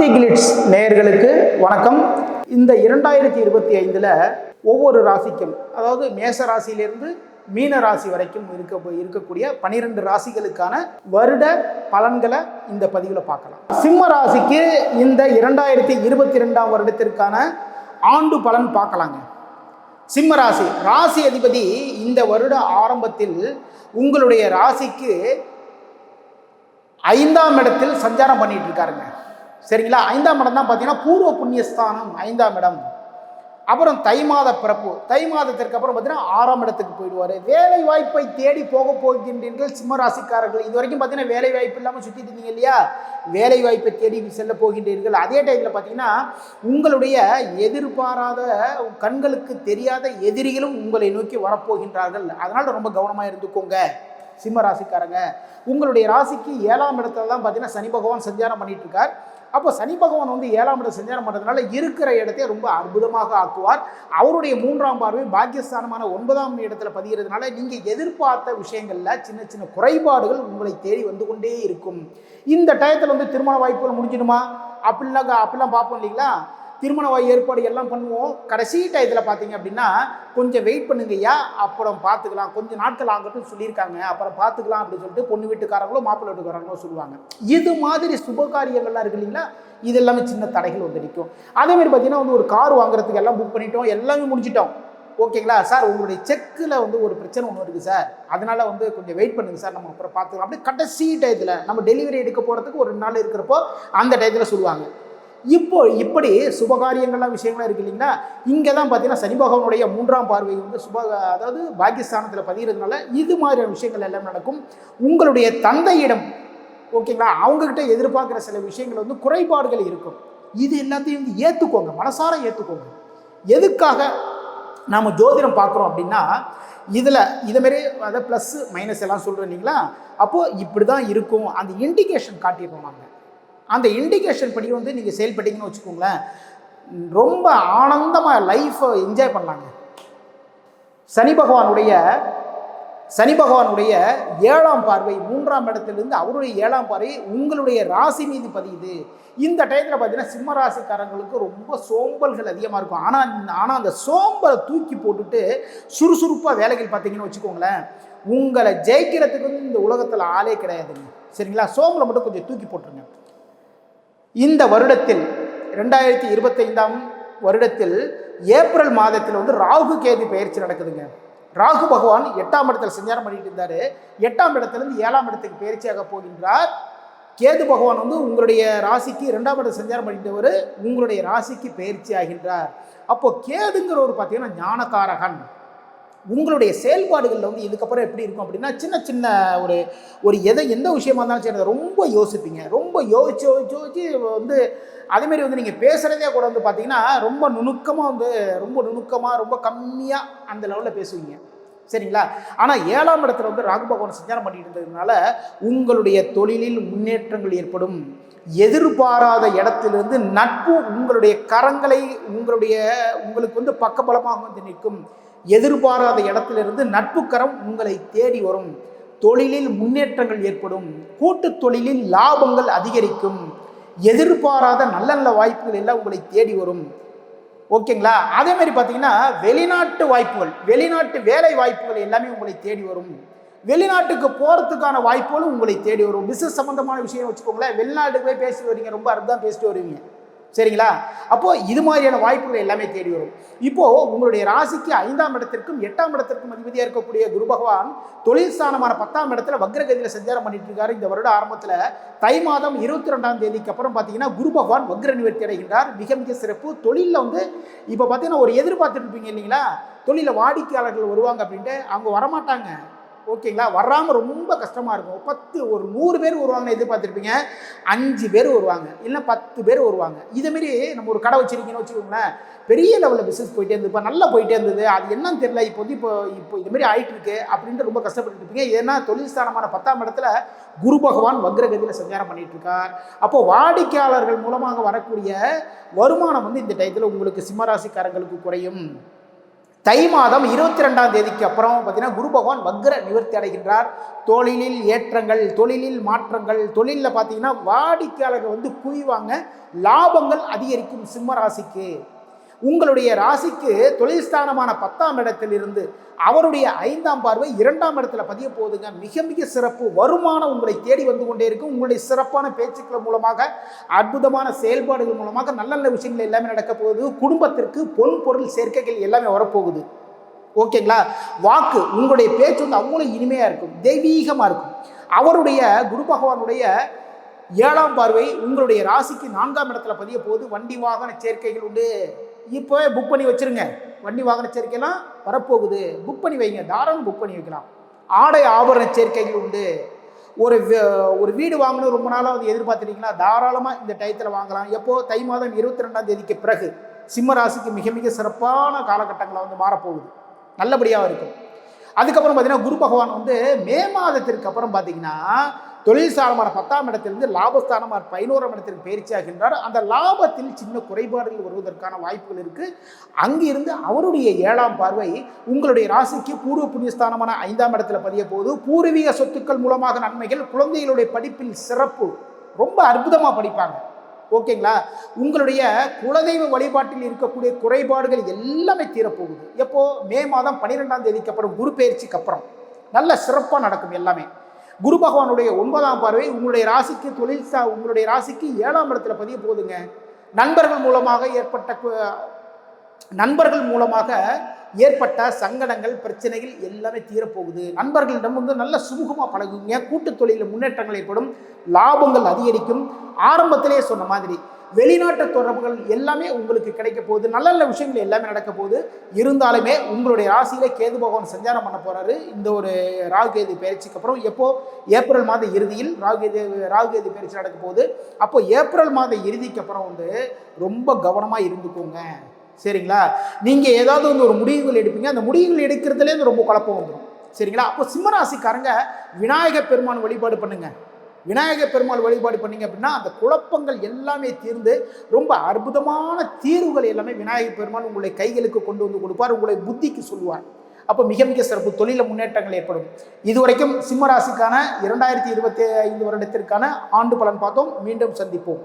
Glitz நேயர்களுக்கு வணக்கம். இந்த இரண்டாயிரத்தி இருபத்தி ஐந்தில் ஒவ்வொரு ராசிக்கும் அதாவது மேச ராசியிலிருந்து மீன ராசி வரைக்கும் இருக்க இருக்கக்கூடிய பனிரெண்டு ராசிகளுக்கான வருட பலன்களை இந்த பதிவில் பார்க்கலாம். சிம்ம ராசிக்கு இந்த இரண்டாயிரத்தி இருபத்தி ரெண்டாம் வருடத்திற்கான ஆண்டு பலன் பார்க்கலாங்க. சிம்ம ராசி ராசி அதிபதி இந்த வருட ஆரம்பத்தில் உங்களுடைய ராசிக்கு ஐந்தாம் இடத்தில் சஞ்சாரம் பண்ணிட்டு இருக்காருங்க. சரிங்களா? ஐந்தாம் இடம் தான் பார்த்தீங்கன்னா பூர்வ புண்ணியஸ்தானம் ஐந்தாம் இடம். அப்புறம் தை மாத பிறப்பு. தை மாதத்திற்கு அப்புறம் பார்த்தீங்கன்னா ஆறாம் இடத்துக்கு போயிடுவார். வேலை வாய்ப்பை தேடி போக போகின்றீர்கள் சிம்ம ராசிக்காரர்கள் இது வரைக்கும் பார்த்தீங்கன்னா வேலை வாய்ப்பு இல்லாமல் சுற்றிட்டு இருந்தீங்க இல்லையா? வேலை வாய்ப்பை தேடி செல்ல போகின்றீர்கள். அதே டைமில் பார்த்தீங்கன்னா உங்களுடைய எதிர்பாராத கண்களுக்கு தெரியாத எதிரிகளும் உங்களை நோக்கி வரப்போகின்றார்கள். அதனால் ரொம்ப கவனமாக இருந்துக்கோங்க. சிம்ம ராசிக்காரங்க. உங்களுடைய ராசிக்கு ஏழாம் இடத்துல தான் பார்த்தீங்கன்னா சனி பகவான் சஞ்சாரம் பண்ணிட்டு இருக்கார் அப்போ சனி பகவான் வந்து ஏழாம் இடம் சஞ்சாரம் பண்ணுறதுனால இருக்கிற இடத்தை ரொம்ப அற்புதமாக ஆக்குவார். அவருடைய மூன்றாம் பார்வை பாக்கியஸ்தானமான ஒன்பதாம் இடத்துல பதிகிறதுனால நீங்கள் எதிர்பார்த்த விஷயங்களில் சின்ன சின்ன குறைபாடுகள் உங்களை தேடி வந்து கொண்டே இருக்கும். இந்த டயத்தில் வந்து திருமண வாய்ப்புகள் முடிஞ்சிடுமா? அப்படிலாம் அப்படிலாம் பார்ப்போம் இல்லைங்களா? திருமண வாய் ஏற்பாடு எல்லாம் பண்ணுவோம். கடைசி டயத்தில் பார்த்தீங்க அப்படின்னா கொஞ்சம் வெயிட் பண்ணுங்கய்யா அப்புறம் பார்த்துக்கலாம் கொஞ்சம் நாட்கள் ஆகட்டும் சொல்லியிருக்காங்க. அப்புறம் பார்த்துக்கலாம் அப்படின்னு சொல்லிட்டு பொண்ணு வீட்டுக்காரங்களோ மாப்பிள்ளை வீட்டுக்காரங்களோ சொல்லுவாங்க. இது மாதிரி சுபகாரியங்கள்லாம் இருக்கு இல்லைங்களா? இது எல்லாமே சின்ன தடைகள் வந்து நிற்கும். அதேமாதிரி பார்த்தீங்கன்னா வந்து ஒரு கார் வாங்குறதுக்கு எல்லாம் புக் பண்ணிட்டோம். எல்லாமே முடிஞ்சிட்டோம். ஓகேங்களா? சார் உங்களுடைய செக்கில் வந்து ஒரு பிரச்சனை ஒன்று இருக்குது சார். அதனால் வந்து கொஞ்சம் வெயிட் பண்ணுங்கள் சார். நம்ம அப்புறம் பார்த்துக்கலாம் அப்படியே கடைசி டயத்தில் நம்ம டெலிவரி எடுக்க போகிறதுக்கு ஒரு நாள் இருக்கிறப்போ அந்த டயத்தில் சொல்லுவாங்க. இப்போ இப்படி சுபகாரியங்கள்லாம் விஷயங்கள்லாம் இருக்கு இல்லைங்களா? இங்கே தான் பார்த்தீங்கன்னா சனி பகவானுடைய மூன்றாம் பார்வை வந்து சுப அதாவது பாகிஸ்தானத்தில் பதிகிறதுனால இது மாதிரியான விஷயங்கள் எல்லாம் நடக்கும். உங்களுடைய தந்தையிடம் ஓகேங்களா? அவங்கக்கிட்ட எதிர்பார்க்குற சில விஷயங்கள் வந்து குறைபாடுகள் இருக்கும். இது எல்லாத்தையும் வந்து ஏற்றுக்கோங்க மனசார ஏற்றுக்கோங்க எதுக்காக நாம் ஜோதிடம் பார்க்குறோம் அப்படின்னா இதில் இதுமாரி அதாவது ப்ளஸ்ஸு மைனஸ் எல்லாம் சொல்கிறோம் இல்லைங்களா? அப்போது இப்படி தான் இருக்கும். அந்த இண்டிகேஷன் காட்டிடுறோம் நாங்கள் அந்த இண்டிகேஷன் படி வந்து நீங்கள் செயல்பட்டீங்கன்னு வச்சுக்கோங்களேன் ரொம்ப ஆனந்தமாக லைஃப்பை என்ஜாய் பண்ணலாங்க. சனி பகவானுடைய சனி பகவானுடைய ஏழாம் பார்வை மூன்றாம் இடத்திலிருந்து அவருடைய ஏழாம் பார்வை உங்களுடைய ராசி மீது பதியுது. இந்த டயத்தில் பார்த்தீங்கன்னா சிம்ம ராசிக்காரங்களுக்கு ரொம்ப சோம்பல்கள் அதிகமாக இருக்கும். ஆனால் ஆனால் அந்த சோம்பலை தூக்கி போட்டுட்டு சுறுசுறுப்பாக வேலைகள் பார்த்தீங்கன்னு வச்சுக்கோங்களேன் உங்களை ஜெயிக்கிறதுக்கு வந்து இந்த உலகத்தில் ஆளே கிடையாதுங்க. சரிங்களா? சோம்பலை மட்டும் கொஞ்சம் தூக்கி போட்டுருங்க. இந்த வருடத்தில் ரெண்டாயிரத்தி இருபத்தைந்தாம் வருடத்தில் ஏப்ரல் மாதத்தில் வந்து ராகு கேது பயிற்சி நடக்குதுங்க. ராகு பகவான் எட்டாம் இடத்துல சஞ்சாரம் பண்ணிட்டு இருந்தார். எட்டாம் இடத்துலேருந்து ஏழாம் இடத்துக்கு பயிற்சியாக போகின்றார். கேது பகவான் வந்து உங்களுடைய ராசிக்கு ரெண்டாம் இடம் சஞ்சாரம் பண்ணிட்டவர் உங்களுடைய ராசிக்கு பயிற்சி ஆகின்றார். அப்போது கேதுங்கிற ஒரு பார்த்தீங்கன்னா ஞானகாரகன் உங்களுடைய செயல்பாடுகளில் வந்து இதுக்கப்புறம் எப்படி இருக்கும் அப்படின்னா சின்ன சின்ன ஒரு ஒரு எதை எந்த விஷயமா இருந்தாலும் சரி அதை ரொம்ப யோசிப்பீங்க. ரொம்ப யோசிச்சு யோசிச்சு யோசிச்சு வந்து அதேமாரி வந்து நீங்கள் பேசுகிறதே கூட வந்து பார்த்தீங்கன்னா ரொம்ப நுணுக்கமாக வந்து ரொம்ப நுணுக்கமாக ரொம்ப கம்மியாக அந்த லெவலில் பேசுவீங்க. சரிங்களா? ஆனால் ஏழாம் இடத்துல வந்து ராகு பகவான் சஞ்சாரம் பண்ணிட்டு இருந்ததுனால உங்களுடைய தொழிலில் முன்னேற்றங்கள் ஏற்படும். எதிர்பாராத இடத்திலிருந்து நட்பு உங்களுடைய கரங்களை உங்களுடைய உங்களுக்கு வந்து பக்கபலமாக வந்து நிற்கும். எதிர்பாராத இடத்திலிருந்து நட்புக்கரம் உங்களை தேடி வரும். தொழிலில் முன்னேற்றங்கள் ஏற்படும். கூட்டு தொழிலில் லாபங்கள் அதிகரிக்கும். எதிர்பாராத நல்ல நல்ல வாய்ப்புகள் எல்லாம் உங்களை தேடி வரும். ஓகேங்களா? அதே மாதிரி பார்த்தீங்கன்னா வெளிநாட்டு வாய்ப்புகள் வெளிநாட்டு வேலை வாய்ப்புகள் எல்லாமே உங்களை தேடி வரும். வெளிநாட்டுக்கு போகிறதுக்கான வாய்ப்புகளும் உங்களை தேடி வரும். பிசினஸ் சம்மந்தமான விஷயம் வச்சுக்கோங்களேன் வெளிநாட்டுக்கு போய் பேசிட்டு வரீங்க ரொம்ப அர்த்தம் பேசிட்டு வருவீங்க. சரிங்களா? அப்போ இது மாதிரியான வாய்ப்புகள் எல்லாமே தேடி வரும். இப்போ உங்களுடைய ராசிக்கு ஐந்தாம் இடத்திற்கும் எட்டாம் இடத்திற்கும் அதிபதியாக இருக்கக்கூடிய குரு பகவான் தொழில் ஸ்தானமான பத்தாம் இடத்துல வக்ரகதியில் சஞ்சாரம் பண்ணிட்டு இருக்காரு. இந்த வருட ஆரம்பத்தில் தை மாதம் இருபத்தி ரெண்டாம் தேதிக்கு அப்புறம் பார்த்தீங்கன்னா குரு பகவான் வக்ர நிவர்த்தி அடைகின்றார். மிக மிக சிறப்பு. தொழிலில் வந்து இப்போ பார்த்தீங்கன்னா ஒரு எதிர்பார்த்துட்டு இருப்பீங்க இல்லைங்களா? தொழிலில் வாடிக்கையாளர்கள் வருவாங்க அப்படின்ட்டு அவங்க வரமாட்டாங்க. ஓகேங்களா? வராமல் ரொம்ப கஷ்டமாக இருக்கும். பத்து ஒரு நூறு பேர் வருவாங்கன்னு எதிர்பார்த்துருப்பீங்க. அஞ்சு பேர் வருவாங்க. இல்லை பத்து பேர் வருவாங்க. இதேமாரி நம்ம ஒரு கடை வச்சிருக்கீங்கன்னு வச்சுக்கோங்களேன். பெரிய லெவலில் பிஸ்னஸ் போயிட்டே இருந்தது. இப்போ நல்லா போயிட்டே இருந்தது. அது என்னன்னு தெரியல. இப்போ வந்து இப்போ இப்போ இதுமாரி ஆகிட்டு இருக்கு அப்படின்ட்டு ரொம்ப கஷ்டப்பட்டு இருப்பீங்க. ஏன்னா தொழில் ஸ்தானமான பத்தாம் இடத்துல குரு பகவான் வக்ரகதியில் சஞ்சாரம் பண்ணிட்டு இருக்கார். அப்போ வாடிக்கையாளர்கள் மூலமாக வரக்கூடிய வருமானம் வந்து இந்த டயத்தில் உங்களுக்கு சிம்மராசிக்காரங்களுக்கு குறையும். தை மாதம் இருபத்தி ரெண்டாம் தேதிக்கு அப்புறம் பார்த்தீங்கன்னா குரு பகவான் வக்ர நிவர்த்தி அடைகின்றார். தொழிலில் ஏற்றங்கள் தொழிலில் மாற்றங்கள் தொழிலில் பார்த்தீங்கன்னா வாடிக்கையாளர்கள் வந்து குவிவாங்க. லாபங்கள் அதிகரிக்கும் சிம்ம ராசிக்கு. உங்களுடைய ராசிக்கு தொழில் ஸ்தானமான பத்தாம் இடத்திலிருந்து அவருடைய ஐந்தாம் பார்வை இரண்டாம் இடத்துல பதிய போகுதுங்க. மிக மிக சிறப்பு. வருமானம் உங்களை தேடி வந்து கொண்டே இருக்கும். உங்களுடைய சிறப்பான பேச்சுக்கள் மூலமாக அற்புதமான செயல்பாடுகள் மூலமாக நல்ல நல்ல விஷயங்கள் எல்லாமே நடக்க போகுது. குடும்பத்திற்கு பொன் பொருள் சேர்க்கைகள் எல்லாமே வரப்போகுது. ஓகேங்களா? வாக்கு உங்களுடைய பேச்சு வந்து அவ்வளோ இனிமையாக இருக்கும். தெய்வீகமாக இருக்கும். அவருடைய குரு பகவானுடைய ஏழாம் பார்வை உங்களுடைய ராசிக்கு நான்காம் இடத்துல பதிய போது வண்டி வாகன சேர்க்கைகள் உண்டு. இப்போ புக் பண்ணி வச்சிருங்க. வண்டி வாகன சேர்க்கைலாம் வரப்போகுது. புக் பண்ணி வைங்க. தாராளம் புக் பண்ணி வைக்கலாம். ஆடை ஆபரண சேர்க்கைகள் உண்டு. ஒரு ஒரு வீடு வாங்கணும் ரொம்ப நாளாக வந்து எதிர்பார்த்துட்டீங்களா தாராளமாக இந்த டயத்தில் வாங்கலாம். எப்போது தை மாதம் இருபத்தி ரெண்டாம் தேதிக்கு பிறகு. சிம்ம ராசிக்கு மிக மிக சிறப்பான காலகட்டங்களை வந்து மாறப்போகுது. நல்லபடியாக இருக்கும். அதுக்கப்புறம் பார்த்தீங்கன்னா குரு பகவான் வந்து மே மாதத்திற்கு அப்புறம் பார்த்தீங்கன்னா தொழில் சாரமான பத்தாம் இடத்திலிருந்து லாபஸ்தானமான பதினோராம் இடத்திற்கு பயிற்சி ஆகின்றார் அந்த லாபத்தில் சின்ன குறைபாடுகள் வருவதற்கான வாய்ப்புகள் இருக்குது அங்கிருந்து அவருடைய ஏழாம் பார்வை உங்களுடைய ராசிக்கு பூர்வ புண்ணியஸ்தானமான ஐந்தாம் இடத்துல பதிய போது பூர்வீக சொத்துக்கள் மூலமாக நன்மைகள் குழந்தைகளுடைய படிப்பில் சிறப்பு ரொம்ப அற்புதமாக படிப்பாங்க. ஓகேங்களா? உங்களுடைய குலதெய்வ வழிபாட்டில் இருக்கக்கூடிய குறைபாடுகள் எல்லாமே தீரப்போகுது. எப்போ? மே மாதம் பன்னிரெண்டாம் தேதிக்கு அப்புறம் குரு பயிற்சிக்கு அப்புறம். நல்ல சிறப்பாக நடக்கும் எல்லாமே. குரு பகவானுடைய ஒன்பதாம் பார்வை உங்களுடைய ராசிக்கு தொழில் சா உங்களுடைய ராசிக்கு ஏழாம் இடத்துல பதிய போதுங்க நண்பர்கள் மூலமாக ஏற்பட்ட நண்பர்கள் மூலமாக ஏற்பட்ட சங்கடங்கள் பிரச்சனைகள் எல்லாமே தீரப்போகுது. நண்பர்களிடம் வந்து நல்ல சுமூகமாக பழகுங்க. கூட்டுத் தொழிலில் முன்னேற்றங்கள் ஏற்படும். லாபங்கள் அதிகரிக்கும். ஆரம்பத்திலே சொன்ன மாதிரி வெளிநாட்டு தொடர்புகள் எல்லாமே உங்களுக்கு கிடைக்க போகுது. நல்ல நல்ல விஷயங்கள் எல்லாமே நடக்க போகுது. இருந்தாலுமே உங்களுடைய ராசியில் கேது பகவான் சஞ்சாரம் பண்ண போகிறாரு இந்த ஒரு ராகுகேது பயிற்சிக்கு அப்புறம் எப்போ? ஏப்ரல் மாத இறுதியில் ராகுகேது ராகுகேது பயிற்சி நடக்க போகுது. அப்போ ஏப்ரல் மாத இறுதிக்கு அப்புறம் வந்து ரொம்ப கவனமாக இருந்துக்கோங்க. சரிங்களா? நீங்கள் ஏதாவது வந்து ஒரு முடிவுகள் எடுப்பீங்க. அந்த முடிவுகள் எடுக்கிறதுலேருந்து ரொம்ப குழப்பம் வந்துடும் சரிங்களா? அப்போ சிம்மராசிக்காரங்க விநாயகர் பெருமான் வழிபாடு பண்ணுங்கள் விநாயகர் பெருமாள் வழிபாடு பண்ணீங்க அப்படின்னா அந்த குழப்பங்கள் எல்லாமே தீர்ந்து ரொம்ப அற்புதமான தீர்வுகள் எல்லாமே விநாயகர் பெருமாள் உங்களுடைய கைகளுக்கு கொண்டு வந்து கொடுப்பார் உங்களை புத்திக்கு சொல்லுவார். அப்போ மிக மிக சிறப்பு. தொழில முன்னேற்றங்கள் ஏற்படும். இதுவரைக்கும் சிம்மராசிக்கான இரண்டாயிரத்தி இருபத்தி ஐந்து வருடத்திற்கான ஆண்டு பலன் பார்த்தோம். மீண்டும் சந்திப்போம்.